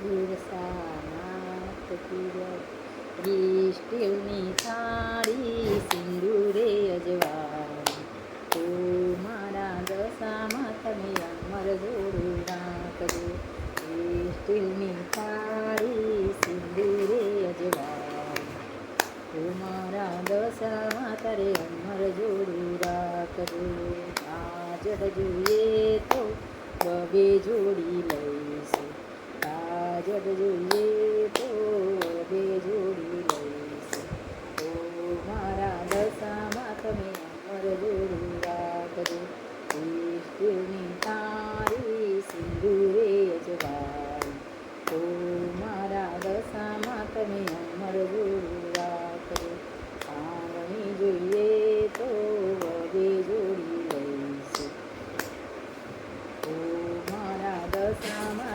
બિરસાનાથ સ્ટીલની થાળી સિંદૂરે અજવાળી ઓ મારા દશામાં તમે અમર જોડું રાખજો. સ્ટીલની થાળી સિંદૂરે અજવાળ ઓ મારા દશામાં તારે અમર જોડું રાખજો આજ જોઈએ તો બબે જોડી લઈશું કાજળ જોઈએ તો બબે જોડી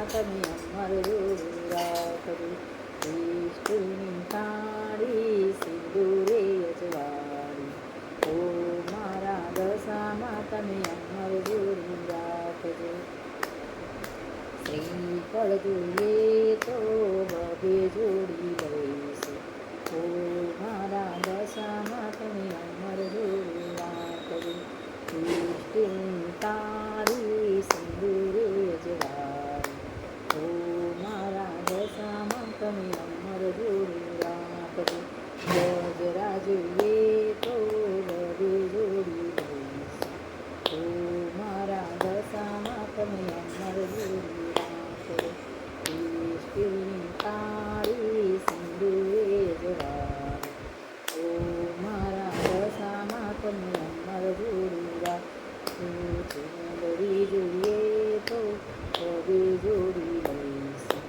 રાખજો ઈષ્ટની તાળી સિંદૂરે અજવાળી ઓ મારા દશામાં તમે અમર જોડું રાખજો. શ્રીફળ જોઈએ તો બબે જોડી લઈશું ઓ મારા દશામાં તમે અમર જોડું રાખજો ઈષ્ટની તારી સિંદૂરે અજવાળી ઓ મારા દશામાં તમે અમર જોડું રાખજો ગજરા જોઈએ તો બબે જોડી લઈશું ઓ મારા દશામાં તમે અમર જોડું રાખજો ઈષ્ટની તારી સિંદૂરે અજવાળી ઓ મારા દશામાં તમે અમર જોડું રાખજો ચૂંદડી જોઈએ તો બબે જોડી લઈશું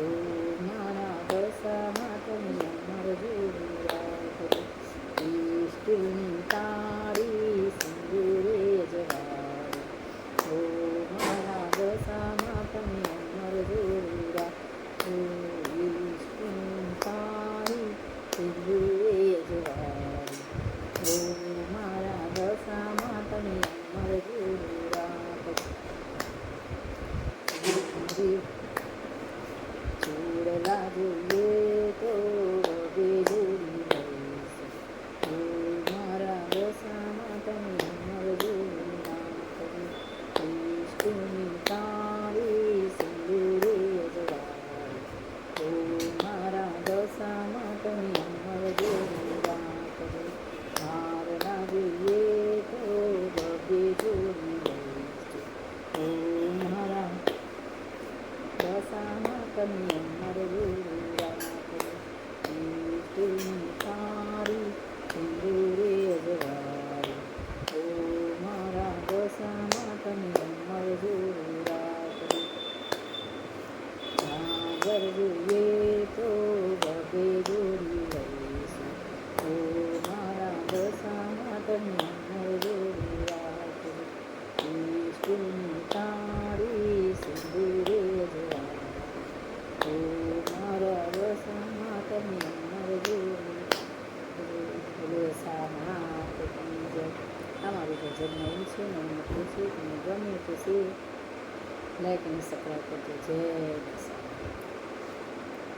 ઓ મારા દશામાં તમે અમર જોડું રાખજો ઈષ્ટની તારી સિંદૂરે અજવાળી ઓ મારા દશામાં તમે અમર જોડું રાખજો ઈષ્ટની તારી સિંદૂરે અજવાળી ઓ મારા દશામાં તમે અમર જોડું રાખજો ચૂડલા જોઈએ તો બબે જોડી લઈશું ઓ મારા દશામાં તમે અમર જોડું રાખજો ઈષ્ટની તારી સિંદૂરે અજવાળી ઓ મારા દશામાં તમે અમર જોડું રાખજો મારના જોઈએ તો બબે જોડી લઈશું ઓ મારા જોડું રાખજો ઈષ્ટની તારી સિંદૂરે અજવાળી ઓ મારા દશામાં રાખજો નાગર જોઈએ તો બબે જોડી લઈશું ઓ મારા દશામાં તમે અમર જોડું રાખજો ઈષ્ટની તારી સિંદૂરે અજવાળી ઓ મારા દશામાં તમે અમર જોડું બોલો સાનાથ કી જય નહીં છે ને હું મૂકું છું તમને ગમે તો શું લાઈક અને સબસ્ક્રાઈબ કરજો. જય